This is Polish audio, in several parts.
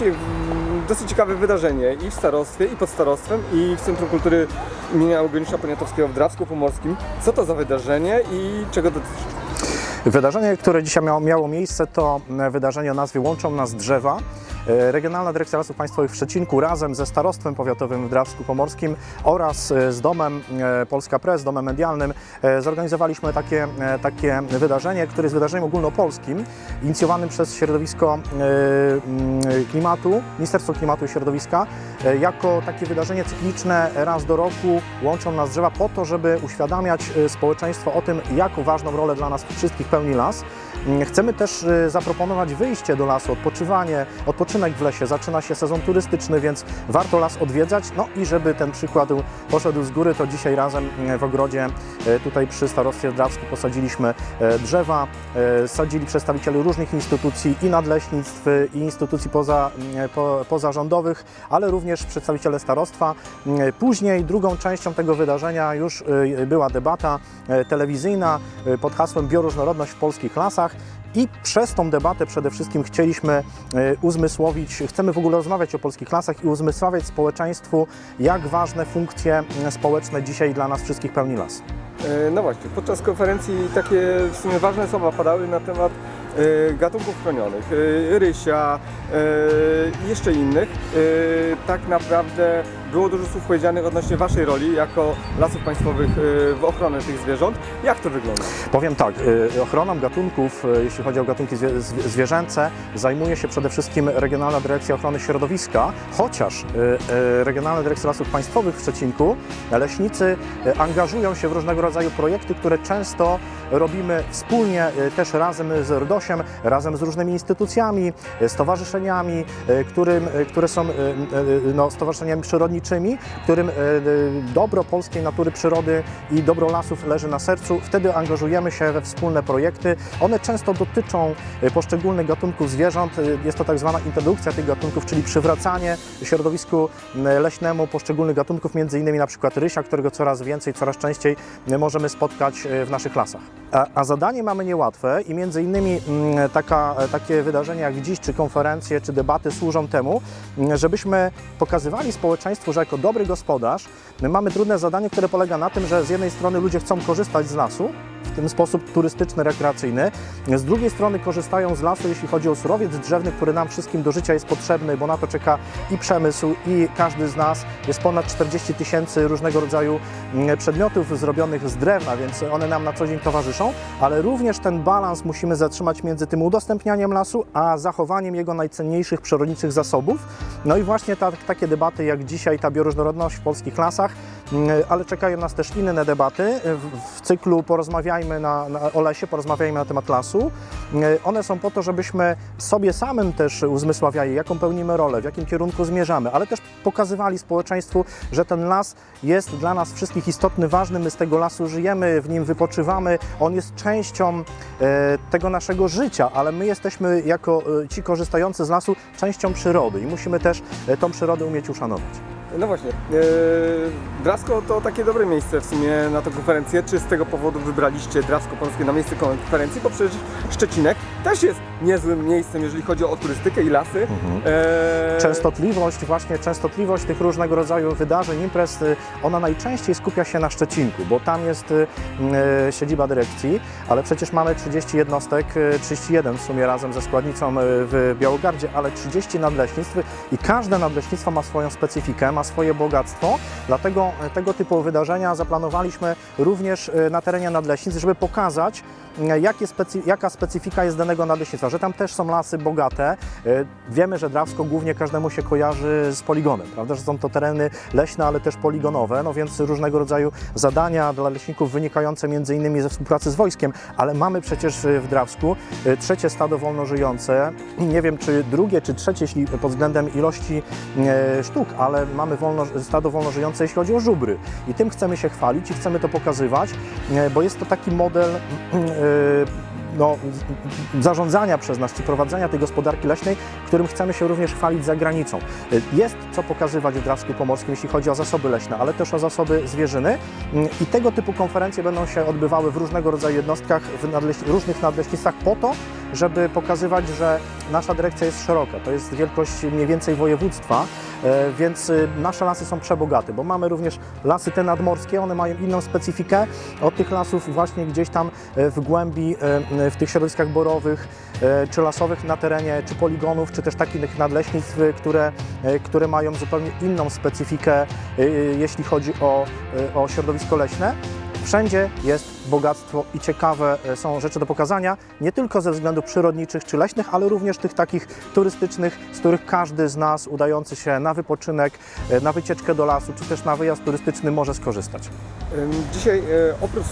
dzisiaj mm, dosyć ciekawe wydarzenie i w starostwie, i pod starostwem, i w Centrum Kultury imienia Eugeniusza Poniatowskiego w Drawsku Pomorskim. Co to za wydarzenie i czego dotyczy? Wydarzenie, które dzisiaj miało, miejsce, to wydarzenie o nazwie Łączą nas drzewa. E, Regionalna Dyrekcja Lasów Państwowych w Szczecinku razem ze Starostwem Powiatowym w Drawsku Pomorskim oraz e, z Domem e, Polska Press, Domem Medialnym zorganizowaliśmy takie, takie wydarzenie, które jest wydarzeniem ogólnopolskim, inicjowanym przez środowisko mm, klimatu, Ministerstwo Klimatu i Środowiska, jako takie wydarzenie cykliczne raz do roku łączą nas drzewa po to, żeby uświadamiać społeczeństwo o tym, jaką ważną rolę dla nas wszystkich pełni las. Mm, Chcemy też zaproponować wyjście do lasu, odpoczywanie, odpoczynek w lesie. Zaczyna się sezon turystyczny, więc warto las odwiedzać. No i żeby ten przykład poszedł z góry, to dzisiaj razem e, w ogrodzie e, tutaj przy Starostwie Drawsku posadziliśmy e, drzewa, sadzili przedstawiciele różnych instytucji i nadleśnictw, i instytucji poza, po, pozarządowych, ale również przedstawiciele starostwa. Później drugą częścią tego wydarzenia już była debata telewizyjna pod hasłem Bioróżnorodność w polskich lasach. I przez tą debatę przede wszystkim chcieliśmy e, uzmysłowić, chcemy w ogóle rozmawiać o polskich lasach i uzmysławiać społeczeństwu, jak ważne funkcje m, społeczne dzisiaj dla nas wszystkich pełni las. E, No właśnie, podczas konferencji takie w sumie ważne słowa padały na temat e, gatunków chronionych, rysia jeszcze innych. Tak naprawdę było dużo słów powiedzianych odnośnie Waszej roli jako Lasów Państwowych e, w ochronę tych zwierząt. Jak to wygląda? Powiem tak, y, ochroną gatunków, y, jeśli chodzi o gatunki zwie, zwie- zwierzęce, zajmuje się przede wszystkim Regionalna Dyrekcja Ochrony Środowiska, chociaż y, y, Regionalna Dyrekcja Lasów Państwowych w Szczecinku, leśnicy y, angażują się w różnego rodzaju projekty, które często robimy wspólnie, y, też razem z RDOSiem, razem z różnymi instytucjami, y, stowarzyszeniami, y, którym, y, które są y, y, no, stowarzyszeniami przyrodniczymi, którym y, y, dobro polskiej natury, przyrody i dobro lasów leży na sercu. Wtedy angażujemy się we wspólne projekty. One często dotyczą y, poszczególnych gatunków zwierząt. Jest to tak zwana introdukcja tych gatunków, czyli przywracanie środowisku leśnemu poszczególnych gatunków, między innymi na przykład rysia, którego coraz więcej, coraz częściej możemy spotkać w naszych lasach. A, a zadanie mamy niełatwe i między innymi taka, takie wydarzenia jak dziś, czy konferencje, czy debaty służą temu, żebyśmy pokazywali społeczeństwu, że jako dobry gospodarz my mamy trudne zadanie, które polega na tym, że z jednej strony ludzie chcą korzystać z lasu, w ten sposób turystyczny, rekreacyjny. Z drugiej strony korzystają z lasu, jeśli chodzi o surowiec drzewny, który nam wszystkim do życia jest potrzebny, bo na to czeka i przemysł, i każdy z nas. Jest ponad 40 tysięcy różnego rodzaju mm, przedmiotów zrobionych z drewna, więc one nam na co dzień towarzyszą, ale również ten balans musimy zatrzymać między tym udostępnianiem lasu, a zachowaniem jego najcenniejszych przyrodniczych zasobów. No i właśnie ta, takie debaty jak dzisiaj, ta bioróżnorodność w polskich lasach, ale czekają nas też inne debaty w, w cyklu Porozmawiajmy na, na, o lesie, porozmawiajmy na temat lasu. E, One są po to, żebyśmy sobie samym też uzmysławiali, jaką pełnimy rolę, w jakim kierunku zmierzamy, ale też pokazywali społeczeństwu, że ten las jest dla nas wszystkich istotny, ważny. My z tego lasu żyjemy, w nim wypoczywamy. On jest częścią e, tego naszego życia, ale my jesteśmy jako e, ci korzystający z lasu częścią przyrody i musimy też e, tą przyrodę umieć uszanować. No właśnie, e, Drasko to takie dobre miejsce w sumie na tę konferencję. Czy z tego powodu wybraliście Drawsko Polskie na miejsce konferencji? Bo przecież Szczecinek też jest niezłym miejscem, jeżeli chodzi o turystykę i lasy. E, Częstotliwość, właśnie częstotliwość tych różnego rodzaju wydarzeń, imprez, y, ona najczęściej skupia się na Szczecinku, bo tam jest y, siedziba dyrekcji, ale przecież mamy 30 jednostek, y, 31 w sumie razem ze składnicą w Białogardzie, ale 30 nadleśnictw i każde nadleśnictwo ma swoją specyfikę, ma swoje bogactwo, dlatego tego typu wydarzenia zaplanowaliśmy również na terenie nadleśnictw, żeby pokazać, jakie specy, jaka specyfika jest danego nadleśnictwa, że tam też są lasy bogate. Y, Wiemy, że Drawsko głównie każdemu się kojarzy z poligonem, prawda, że są to tereny leśne, ale też poligonowe, no więc różnego rodzaju zadania dla leśników wynikające między innymi ze współpracy z wojskiem, ale mamy przecież y, w Drawsku y, trzecie stado wolnożyjące, nie wiem czy drugie, czy trzecie, jeśli pod względem ilości sztuk, ale mamy wolno, stado wolnożyjące, jeśli chodzi o żubry. I tym chcemy się chwalić i chcemy to pokazywać, bo jest to taki model no, zarządzania przez nas, czy prowadzenia tej gospodarki leśnej, którym chcemy się również chwalić za granicą. Jest co pokazywać w Drawsku Pomorskim, jeśli chodzi o zasoby leśne, ale też o zasoby zwierzyny i tego typu konferencje będą się odbywały w różnego rodzaju jednostkach, w nadleś różnych nadleśnictwach po to, żeby pokazywać, że nasza dyrekcja jest szeroka. To jest wielkość mniej więcej województwa, e, więc y, nasze lasy są przebogate, bo mamy również lasy te nadmorskie, one mają inną specyfikę od tych lasów właśnie gdzieś tam e, w głębi, e, w tych środowiskach borowych czy lasowych na terenie, czy poligonów, czy też takich nadleśnictw, które, które mają zupełnie inną specyfikę, jeśli chodzi o, o środowisko leśne. Wszędzie jest bogactwo i ciekawe e, są rzeczy do pokazania, nie tylko ze względów przyrodniczych czy leśnych, ale również tych takich turystycznych, z których każdy z nas udający się na wypoczynek, e, na wycieczkę do lasu, czy też na wyjazd turystyczny może skorzystać. Dzisiaj e, oprócz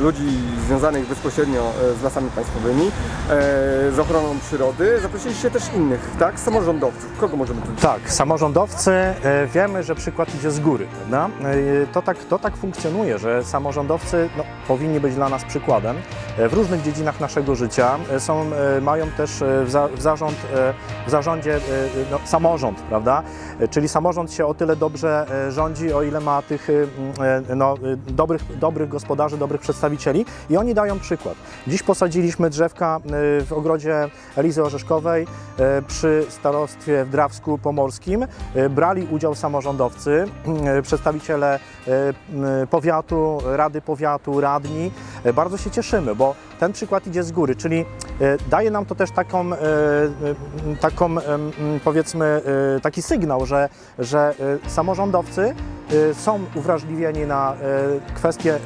ludzi związanych bezpośrednio z lasami państwowymi, z ochroną przyrody, zaprosiliście też innych, tak? Samorządowców. Kogo możemy tu Tak, samorządowcy, wiemy, że przykład idzie z góry, prawda? To tak, to tak funkcjonuje, że samorządowcy no, powinni być dla nas przykładem e, w różnych dziedzinach naszego życia. E, Są, e, mają też w, za, w, zarząd, w zarządzie no, samorząd, prawda? Czyli samorząd się o tyle dobrze rządzi, o ile ma tych no, dobrych, dobrych gospodarzy, dobrych przedstawicieli i oni dają przykład. Dziś posadziliśmy drzewka w ogrodzie Elizy Orzeszkowej przy starostwie w Drawsku Pomorskim. Brali udział samorządowcy, przedstawiciele powiatu, rady powiatu, radni. E, Bardzo się cieszymy, bo ten przykład idzie z góry, czyli e, daje nam to też taką, e, e, taką powiedzmy, e, taki sygnał, że, że e, samorządowcy e, są uwrażliwieni na e, kwestie e,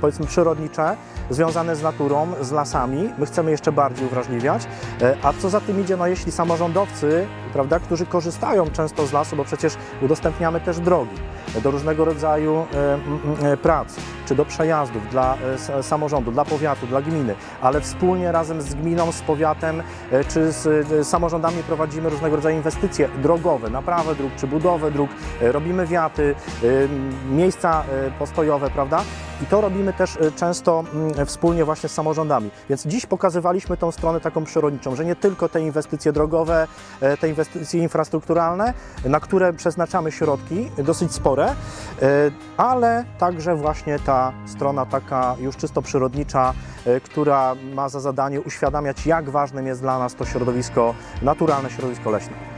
powiedzmy przyrodnicze, związane z naturą, z lasami. My chcemy jeszcze bardziej uwrażliwiać. A co za tym idzie, no jeśli samorządowcy, prawda, którzy korzystają często z lasu, bo przecież udostępniamy też drogi do różnego rodzaju prac, czy do przejazdów dla e, s- samorządu, dla powiatu, dla gminy, ale wspólnie razem z gminą, z powiatem, e, czy z e, samorządami prowadzimy różnego rodzaju inwestycje drogowe, naprawę dróg, czy budowę dróg, e, robimy wiaty, e, miejsca e, postojowe, prawda? I to robimy też e, często mm, wspólnie właśnie z samorządami. Więc dziś pokazywaliśmy tą stronę taką przyrodniczą, że nie tylko te inwestycje drogowe, e, te inwestycje infrastrukturalne, na które przeznaczamy środki dosyć spore, e, ale także właśnie ta strona taka już czysto przyrodnicza, e, która ma za zadanie uświadamiać, jak ważnym jest dla nas to środowisko naturalne, środowisko leśne.